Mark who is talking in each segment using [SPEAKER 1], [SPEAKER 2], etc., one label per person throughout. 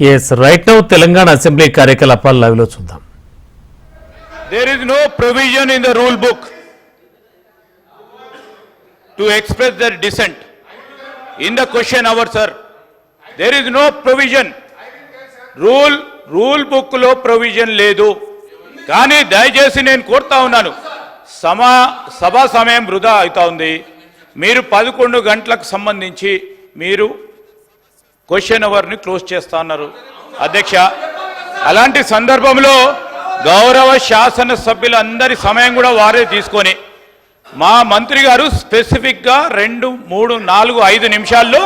[SPEAKER 1] Yes right now Telangana assembly కార్యకలాపాలు లైవ్లో చూద్దాం.
[SPEAKER 2] There is no provision in the rule book to express their dissent in the question hour sir there is no provision rule rule book provision లేదు. కానీ దయచేసి నేను కోరుతా ఉన్నాను. సమా సభా సమయం వృధా అవుతా ఉంది. మీరు పదకొండు గంటలకు సంబంధించి మీరు క్వశ్చన్ అవర్ని క్లోజ్ చేస్తా ఉన్నారు అధ్యక్ష అలాంటి సందర్భంలో గౌరవ శాసన సభ్యులందరి సమయం కూడా వారే తీసుకొని మా మంత్రి గారు స్పెసిఫిక్గా రెండు మూడు నాలుగు ఐదు నిమిషాల్లో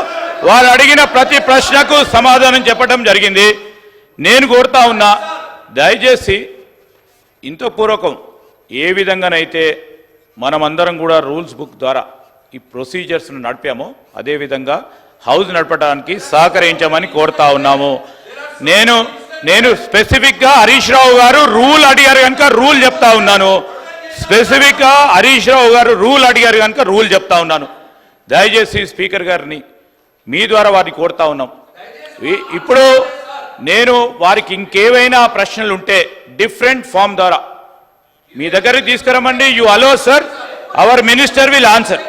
[SPEAKER 2] వారు అడిగిన ప్రతి ప్రశ్నకు సమాధానం చెప్పడం జరిగింది. నేను కోరుతా ఉన్నా దయచేసి ఇంత పూర్వకం ఏ విధంగానైతే మనమందరం కూడా రూల్స్ బుక్ ద్వారా ఈ ప్రొసీజర్స్ను నడిపామో అదేవిధంగా హౌస్ నడపడానికి సహకరించమని కోరుతా ఉన్నాము. నేను నేను స్పెసిఫిక్గా హరీష్ రావు గారు రూల్ అడిగారు కనుక రూల్ చెప్తా ఉన్నాను. స్పెసిఫిక్గా హరీష్ రావు గారు రూల్ అడిగారు కనుక రూల్ చెప్తా ఉన్నాను. దయచేసి స్పీకర్ గారిని మీ ద్వారా వారిని కోరుతా ఉన్నాం. ఇప్పుడు నేను వారికి ఇంకేవైనా ప్రశ్నలు ఉంటే డిఫరెంట్ ఫామ్ ద్వారా మీ దగ్గరికి తీసుకురమ్మండి. You allow sir. Our minister will answer.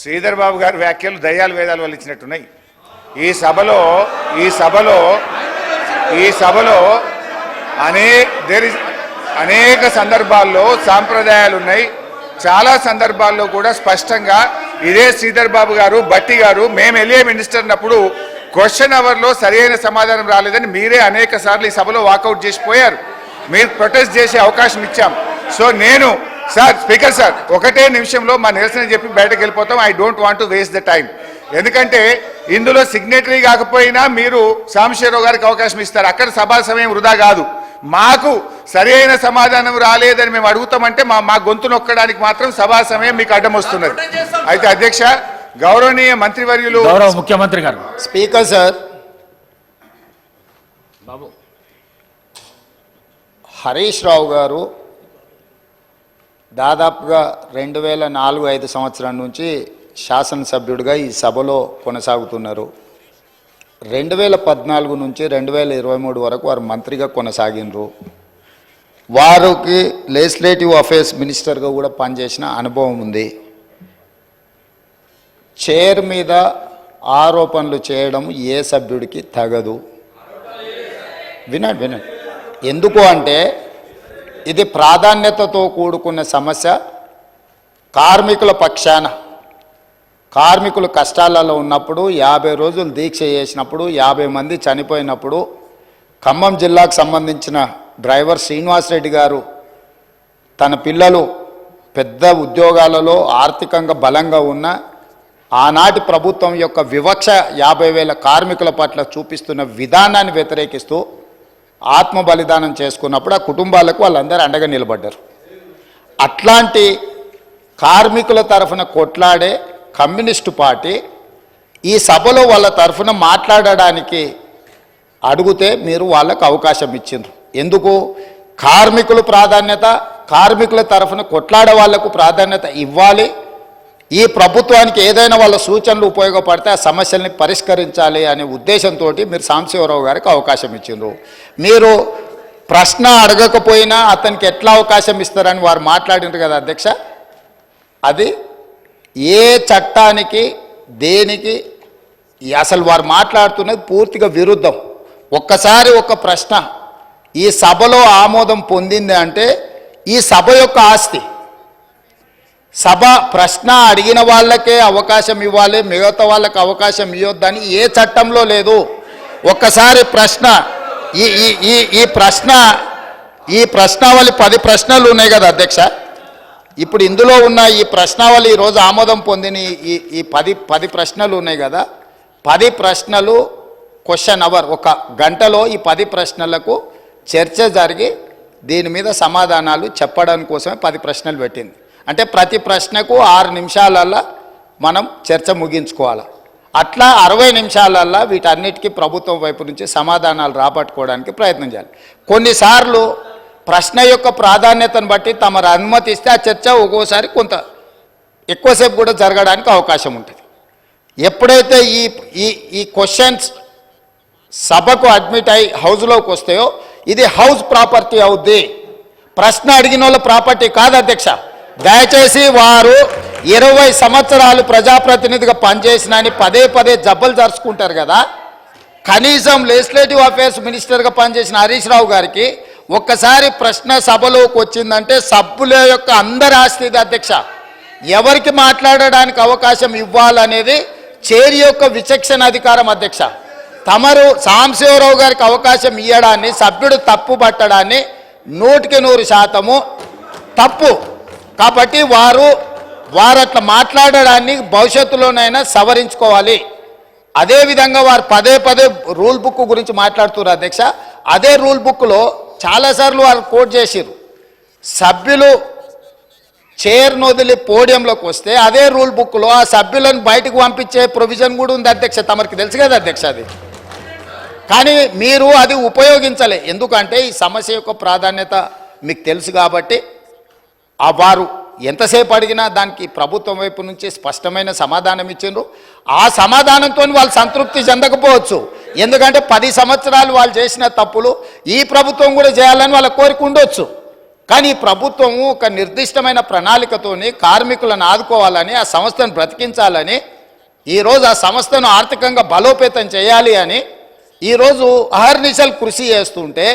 [SPEAKER 3] Sridhar Babu గారి వ్యాఖ్యలు దయ్యాలు వేదాలు వాళ్ళు ఇచ్చినట్టున్నాయి. ఈ సభలో ఈ సభలో ఈ సభలో అనే దేర్ అనేక సందర్భాల్లో సాంప్రదాయాలు ఉన్నాయి. చాలా సందర్భాల్లో కూడా స్పష్టంగా ఇదే శ్రీధర్ బాబు గారు బట్టి గారు మేము వెళ్ళే మినిస్టర్ అన్నప్పుడు క్వశ్చన్ అవర్లో సరైన సమాధానం రాలేదని మీరే అనేక సార్లు ఈ సభలో వాకౌట్ చేసిపోయారు. మీరు ప్రొటెస్ట్ చేసే అవకాశం ఇచ్చాం. సో నేను సార్ స్పీకర్ సార్ ఒకటే నిమిషంలో మా నిరసన చెప్పి బయటకు వెళ్ళిపోతాం. I don't want to waste the time ఎందుకంటే ఇందులో సిగ్నేటరీ కాకపోయినా మీరు సాంబశివరావు గారికి అవకాశం ఇస్తారు. అక్కడ సభా సమయం వృధా కాదు. మాకు సరైన సమాధానం రాలేదని మేము అడుగుతామంటే మా మా గొంతు నొక్కడానికి మాత్రం సభా సమయం మీకు అడ్డం వస్తున్నది. అయితే అధ్యక్ష గౌరవనీయ మంత్రివర్యులు
[SPEAKER 4] గౌరవ ముఖ్యమంత్రి గారు.
[SPEAKER 5] Speaker sir
[SPEAKER 4] Babu.
[SPEAKER 5] Harish Rao గారు దాదాపుగా రెండు వేల నాలుగు ఐదు సంవత్సరం నుంచి శాసనసభ్యుడిగా ఈ సభలో కొనసాగుతున్నారు. రెండు వేల పద్నాలుగు నుంచి రెండు వేల ఇరవై మూడు వరకు వారు మంత్రిగా కొనసాగినరు వారికి లెజిస్లేటివ్ అఫేర్స్ మినిస్టర్గా కూడా పనిచేసిన అనుభవం ఉంది. చైర్ మీద ఆరోపణలు చేయడం ఏ సభ్యుడికి తగదు. వినండి వినండి. ఎందుకు అంటే ఇది ప్రాధాన్యతతో కూడుకున్న సమస్య కార్మికుల పక్షాన. కార్మికులు కష్టాలలో ఉన్నప్పుడు యాభై రోజులు దీక్ష చేసినప్పుడు యాభై మంది చనిపోయినప్పుడు ఖమ్మం జిల్లాకు సంబంధించిన డ్రైవర్ శ్రీనివాసరెడ్డి గారు తన పిల్లలు పెద్ద ఉద్యోగాలలో ఆర్థికంగా బలంగా ఉన్న ఆనాటి ప్రభుత్వం యొక్క వివక్ష యాభై వేల కార్మికుల పట్ల చూపిస్తున్న విధానాన్ని వ్యతిరేకిస్తూ ఆత్మ బలిదానం చేసుకున్నప్పుడు ఆ కుటుంబాలకు వాళ్ళందరూ అండగా నిలబడ్డారు. అట్లాంటి కార్మికుల తరఫున కొట్లాడే కమ్యూనిస్టు పార్టీ ఈ సభలో వాళ్ళ తరఫున మాట్లాడడానికి అడిగితే మీరు వాళ్ళకు అవకాశం ఇచ్చిండ్రు. ఎందుకు? కార్మికులు ప్రాధాన్యత కార్మికుల తరఫున కొట్లాడే వాళ్ళకు ప్రాధాన్యత ఇవ్వాలి. ఈ ప్రభుత్వానికి ఏదైనా వాళ్ళ సూచనలు ఉపయోగపడితే ఆ సమస్యల్ని పరిష్కరించాలి అనే ఉద్దేశంతో మీరు సాంబశివరావు గారికి అవకాశం ఇచ్చిండ్రు. మీరు ప్రశ్న అడగకపోయినా అతనికి ఎట్లా అవకాశం ఇస్తారని వారు మాట్లాడినారు కదా అధ్యక్ష? అది ఏ చట్టానికి దేనికి అసలు వారు మాట్లాడుతున్నది పూర్తిగా విరుద్ధం. ఒక్కసారి ఒక ప్రశ్న. ఈ సభలో ఆమోదం పొందింది అంటే ఈ సభ యొక్క ఆస్తి సభ ప్రశ్న అడిగిన వాళ్ళకే అవకాశం ఇవ్వాలి మిగతా వాళ్ళకి అవకాశం ఇవ్వద్దని ఏ చట్టంలో లేదు. ఒక్కసారి ప్రశ్న ఈ ఈ ఈ ఈ ప్రశ్న ఈ ప్రశ్నావళి పది ప్రశ్నలు ఉన్నాయి కదా అధ్యక్ష? ఇప్పుడు ఇందులో ఉన్న ఈ ప్రశ్నావళి ఈరోజు ఆమోదం పొందిన ఈ- ఈ ఈ పది పది ప్రశ్నలు ఉన్నాయి కదా. పది ప్రశ్నలు క్వశ్చన్ అవర్ ఒక గంటలో ఈ పది ప్రశ్నలకు చర్చ జరిగి దీని మీద సమాధానాలు చెప్పడం కోసమే పది ప్రశ్నలు పెట్టింది. అంటే ప్రతి ప్రశ్నకు ఆరు నిమిషాలల్లో మనం చర్చ ముగించుకోవాలి. అట్లా అరవై నిమిషాలల్లో వీటన్నిటికీ ప్రభుత్వం వైపు నుంచి సమాధానాలు రాబట్టుకోవడానికి ప్రయత్నం చేయాలి. కొన్నిసార్లు ప్రశ్న యొక్క ప్రాధాన్యతను బట్టి తమరు అనుమతిస్తే ఆ చర్చ ఒక్కోసారి కొంత ఎక్కువసేపు కూడా జరగడానికి అవకాశం ఉంటుంది. ఎప్పుడైతే ఈ ఈ ఈ క్వశ్చన్స్ సభకు అడ్మిట్ అయి హౌస్లోకి వస్తాయో ఇది హౌస్ ప్రాపర్టీ అవుద్ది. ప్రశ్న అడిగిన వాళ్ళ ప్రాపర్టీ కాదు అధ్యక్ష. దయచేసి వారు ఇరవై సంవత్సరాలు ప్రజాప్రతినిధిగా పనిచేసిన అని పదే పదే జబ్బలు జరుచుకుంటారు కదా. కనీసం లెజిస్లేటివ్ అఫేర్స్ మినిస్టర్గా పనిచేసిన హరీష్ రావు గారికి ఒక్కసారి ప్రశ్న సభలోకి వచ్చిందంటే సభ్యుల యొక్క అందరి ఆస్తి అధ్యక్ష. ఎవరికి మాట్లాడడానికి అవకాశం ఇవ్వాలనేది చేరి యొక్క విచక్షణ అధికారం అధ్యక్ష. తమరు సాంశివరావు గారికి అవకాశం ఇవ్వడాన్ని సభ్యుడు తప్పు పట్టడాన్ని నూటికి నూరు శాతము తప్పు. కాబట్టి వారు వారు అట్లా మాట్లాడడాన్ని భవిష్యత్తులోనైనా సవరించుకోవాలి. అదేవిధంగా వారు పదే పదే రూల్ బుక్ గురించి మాట్లాడుతున్నారు అధ్యక్ష. అదే రూల్ బుక్లో చాలాసార్లు వారు కోట్ చేసిర్రు. సభ్యులు చైర్ను వదిలి పోడియంలోకి వస్తే అదే రూల్ బుక్లో ఆ సభ్యులను బయటకు పంపించే ప్రొవిజన్ కూడా ఉంది అధ్యక్ష. తమరికి తెలుసు కదా అధ్యక్ష అది. కానీ మీరు అది ఉపయోగించలే. ఎందుకంటే ఈ సమస్య యొక్క ప్రాధాన్యత మీకు తెలుసు కాబట్టి ఆ వారు ఎంతసేపు అడిగినా దానికి ప్రభుత్వం వైపు నుంచి స్పష్టమైన సమాధానం ఇచ్చిండ్రు. ఆ సమాధానంతో వాళ్ళు సంతృప్తి చెందకపోవచ్చు. ఎందుకంటే పది సంవత్సరాలు వాళ్ళు చేసిన తప్పులు ఈ ప్రభుత్వం కూడా చేయాలని వాళ్ళ కోరిక ఉండొచ్చు. కానీ ప్రభుత్వం ప్రభుత్వము ఒక నిర్దిష్టమైన ప్రణాళికతోని కార్మికులను ఆదుకోవాలని ఆ సంస్థను బ్రతికించాలని ఈరోజు ఆ సంస్థను ఆర్థికంగా బలోపేతం చేయాలి అని ఈరోజు అహర్నిశలు కృషి చేస్తుంటే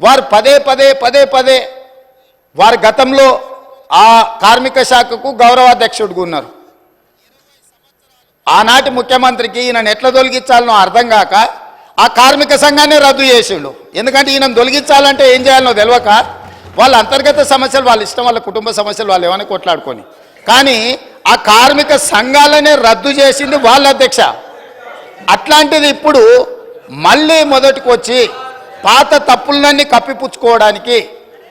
[SPEAKER 5] వారు పదే పదే పదే పదే వారి గతంలో ఆ కార్మిక శాఖకు గౌరవాధ్యక్షుడుగా ఉన్నారు. ఆనాటి ముఖ్యమంత్రికి ఈయనను ఎట్లా తొలగించాలనో అర్థం కాక ఆ కార్మిక సంఘాన్ని రద్దు చేసిండు. ఎందుకంటే ఈయన తొలగించాలంటే ఏం చేయాలనో తెలియక వాళ్ళ అంతర్గత సమస్యలు వాళ్ళ ఇష్టం వాళ్ళ కుటుంబ సమస్యలు వాళ్ళు ఏమైనా కొట్లాడుకొని. కానీ ఆ కార్మిక సంఘాలనే రద్దు చేసింది వాళ్ళ అధ్యక్ష. అట్లాంటిది ఇప్పుడు మళ్ళీ మొదటికి వచ్చి పాత తప్పులన్నీ కప్పిపుచ్చుకోవడానికి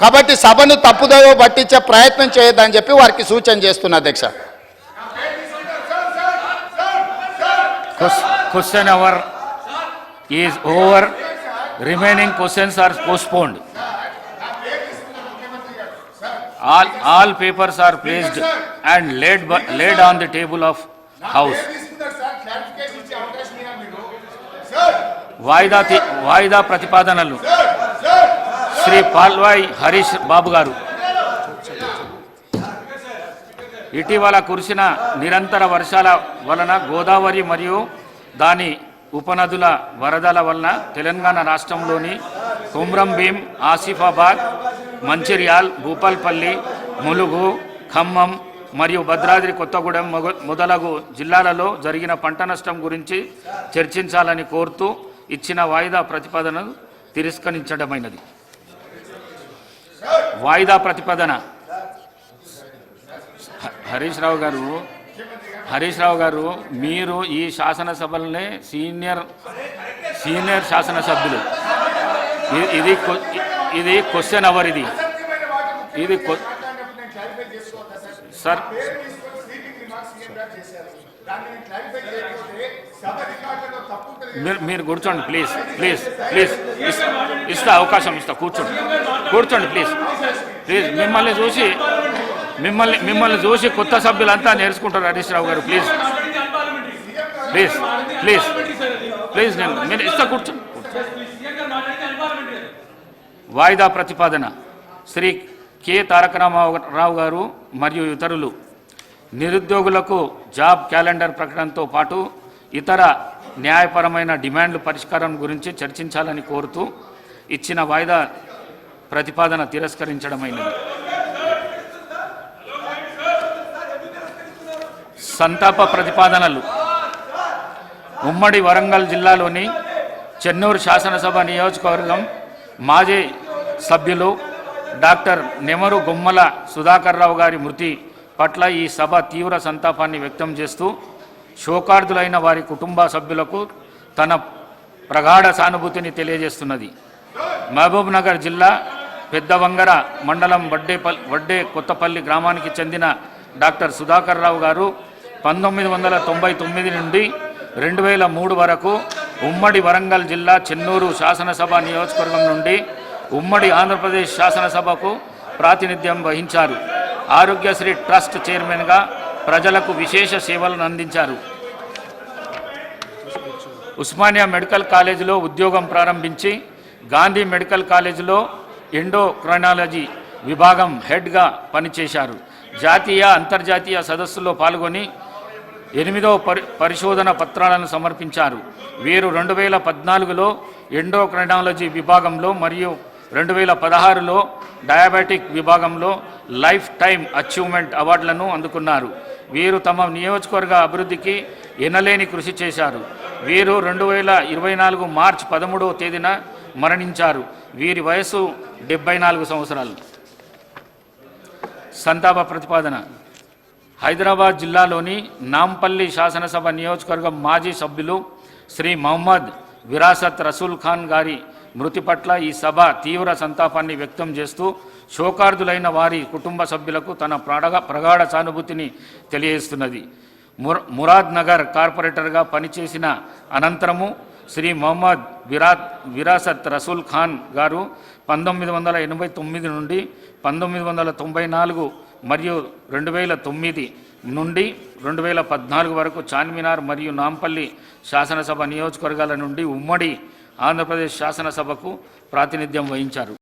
[SPEAKER 5] కాబట్టి సభను తప్పుదో పట్టించే ప్రయత్నం చేయొద్దని చెప్పి వారికి సూచన చేస్తున్న అధ్యక్ష.
[SPEAKER 4] Question hour is over remaining questions are postponed all all papers are placed and laid laid on the table of house వాయిదా వాయిదా ప్రతిపాదనలు శ్రీ పాల్వాయ్ హరీష్ బాబు గారు. ఇటీవల కురిసిన నిరంతర వర్షాల వలన గోదావరి మరియు దాని ఉపనదుల వరదల వలన తెలంగాణ రాష్ట్రంలోని కుమ్రం భీం ఆసిఫాబాద్ మంచిర్యాల్ భూపాల్పల్లి ములుగు ఖమ్మం మరియు భద్రాద్రి కొత్తగూడెం మొగ- మొదలగు జిల్లాలలో జరిగిన పంట నష్టం గురించి చర్చించాలని కోరుతూ ఇచ్చిన వాయిదా ప్రతిపాదనను తిరస్కరించడమైనది. వాయిదా ప్రతిపాదన. హరీష్ రావు గారు హరీష్ రావు గారు మీరు ఈ శాసనసభలనే సీనియర్ సీనియర్ శాసనసభ్యులు. ఇది ఇది క్వశ్చన్ అవర్ ఇది. ఇది సార్ మీరు మీరు కూర్చోండి ప్లీజ్ ప్లీజ్ ప్లీజ్ ఇస్- ఇస్తా అవకాశం ఇస్తా కూర్చోండి. కూర్చోండి ప్లీజ్ ప్లీజ్ మిమ్మల్ని చూసి మిమ్మల్ని మిమ్మల్ని చూసి కొత్త సభ్యులంతా నేర్చుకుంటారు హరీష్ రావు గారు ప్లీజ్ ప్లీజ్ ప్లీజ్ ప్లీజ్ నేను మీరు ఇస్తా కూర్చో వాయిదా ప్రతిపాదన. శ్రీ కె తారక రామారావు గారు మరియు ఇతరులు నిరుద్యోగులకు జాబ్ క్యాలెండర్ ప్రకటనతో పాటు ఇతర న్యాయపరమైన డిమాండ్లు పరిష్కారం గురించి చర్చించాలని కోరుతూ ఇచ్చిన వాయిదా ప్రతిపాదన తిరస్కరించడమైనది. సంతాప ప్రతిపాదనలు. ఉమ్మడి వరంగల్ జిల్లాలోని చెన్నూరు శాసనసభ నియోజకవర్గం మాజీ సభ్యులు డాక్టర్ నెమరు గుమ్మల సుధాకర్రావు గారి మృతి పట్ల ఈ సభ తీవ్ర సంతాపాన్ని వ్యక్తం చేస్తూ శోకార్థులైన వారి కుటుంబ సభ్యులకు తన ప్రగాఢ సానుభూతిని తెలియజేస్తున్నది. మహబూబ్ నగర్ జిల్లా పెద్దవంగర మండలం వడ్డేపల్ వడ్డే కొత్తపల్లి గ్రామానికి చెందిన డాక్టర్ సుధాకర్ రావు గారు పంతొమ్మిది వందల తొంభై తొమ్మిది నుండి రెండు వేల మూడు వరకు ఉమ్మడి వరంగల్ జిల్లా చెన్నూరు శాసనసభ నియోజకవర్గం నుండి ఉమ్మడి ఆంధ్రప్రదేశ్ శాసనసభకు ప్రాతినిధ్యం వహించారు. ఆరోగ్యశ్రీ ట్రస్ట్ చైర్మన్గా ప్రజలకు విశేష సేవలను అందించారు. ఉస్మానియా మెడికల్ కాలేజీలో ఉద్యోగం ప్రారంభించి గాంధీ మెడికల్ కాలేజీలో ఎండోక్రైనాలజీ విభాగం హెడ్గా పనిచేశారు. జాతీయ అంతర్జాతీయ సదస్సులో పాల్గొని ఎనిమిదవ పరి పరిశోధన పత్రాలను సమర్పించారు. వీరు రెండు వేల పద్నాలుగులో ఎండోక్రైనాలజీ విభాగంలో మరియు రెండు వేల పదహారులో డయాబెటిక్ విభాగంలో లైఫ్ టైం అచీవ్మెంట్ అవార్డులను అందుకున్నారు. వీరు తమ నియోజకవర్గ అభివృద్ధికి ఎనలేని కృషి చేశారు. వీరు రెండు వేల ఇరవై నాలుగు మార్చ్ పదమూడవ తేదీన మరణించారు. వీరి వయసు డెబ్బై నాలుగు సంవత్సరాలు. సంతాప ప్రతిపాదన. హైదరాబాద్ జిల్లాలోని నాంపల్లి శాసనసభ నియోజకవర్గం మాజీ సభ్యులు శ్రీ మహమ్మద్ విరాసత్ రసూల్ ఖాన్ గారి మృతి పట్ల ఈ సభ తీవ్ర సంతాపాన్ని వ్యక్తం చేస్తూ శోకార్థులైన వారి కుటుంబ సభ్యులకు తన ప్రగ ప్రగాఢ సానుభూతిని తెలియజేస్తున్నది. మురాద్ నగర్ కార్పొరేటర్గా పనిచేసిన అనంతరము శ్రీ మొహమ్మద్ విరాత్ విరాసత్ రసూల్ ఖాన్ గారు పంతొమ్మిది వందల ఎనభై తొమ్మిది నుండి పంతొమ్మిది వందల తొంభై నాలుగు మరియు రెండు వేల తొమ్మిది నుండి రెండు వేల పద్నాలుగు వరకు చార్మినార్ మరియు నాంపల్లి శాసనసభ నియోజకవర్గాల నుండి ఉమ్మడి ఆంధ్రప్రదేశ్ శాసనసభకు ప్రాతినిధ్యం వహించారు.